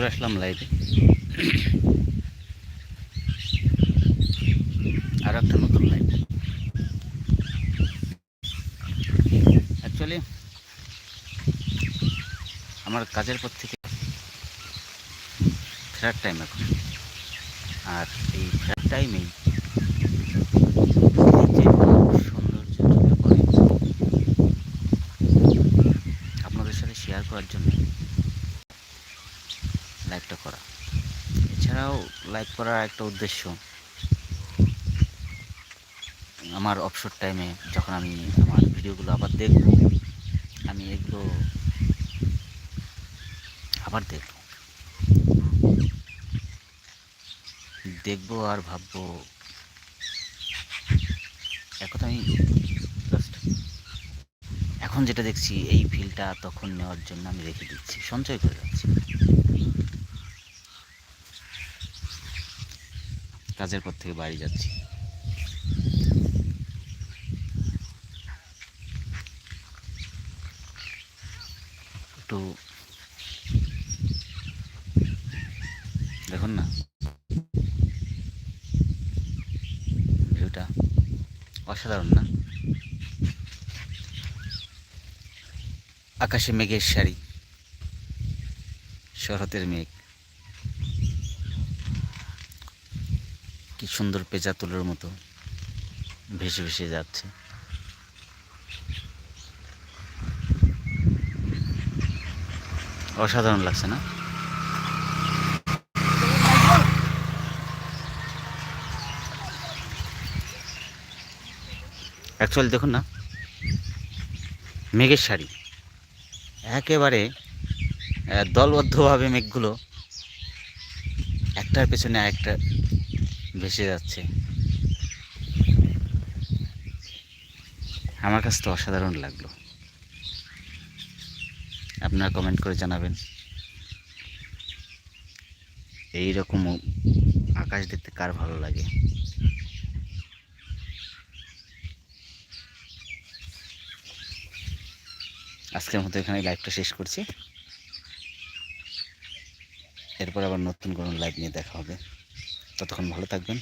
করে আসলাম লাইভে আর একটা নতুন লাইভ অ্যাকচুয়ালি আমার কাজের পর থেকে ফেরার টাইম এখন। আর এই ফেরার টাইমেই আপনাদের সাথে শেয়ার করার জন্য লাইভটা করা। এছাড়াও লাইভ করার একটা উদ্দেশ্য। আমার অবসর টাইমে যখন আমি আমার ভিডিওগুলো আবার দেখব, আমি এগুলো আবার দেখব। দেখব আর ভাববো একথা আমি এখন যেটা দেখছি, এই ফিলটা তখন নেওয়ার জন্য আমি রেখে দিচ্ছি, সঞ্চয় করে রাখছি। কাজের পর থেকে বাড়ি যাচ্ছি। একটু দেখুন না। ভিউটা অসাধারণ না? আকাশে মেঘের শাড়ি শরতের মেঘ। কি সুন্দর পেঁচা তুলোর মতো ভেসে ভেসে যাচ্ছে। অসাধারণ লাগছে না? অ্যাকচুয়ালি দেখুন না। মেঘের শাড়ি। একেবারে দলবদ্ধভাবে মেঘগুলো একটার পেছনে একটা ভেসে যাচ্ছে। আমার কাছে তো অসাধারণ লাগল। আপনারা কমেন্ট করে জানাবেন। এই রকম আকাশ দেখতে কার ভালো লাগে? আজকের মতো এখানে লাইভটা শেষ করছি। এরপর আবার নতুন কোনো লাইভ নিয়ে দেখা হবে। ততক্ষণ ভালো থাকবেন।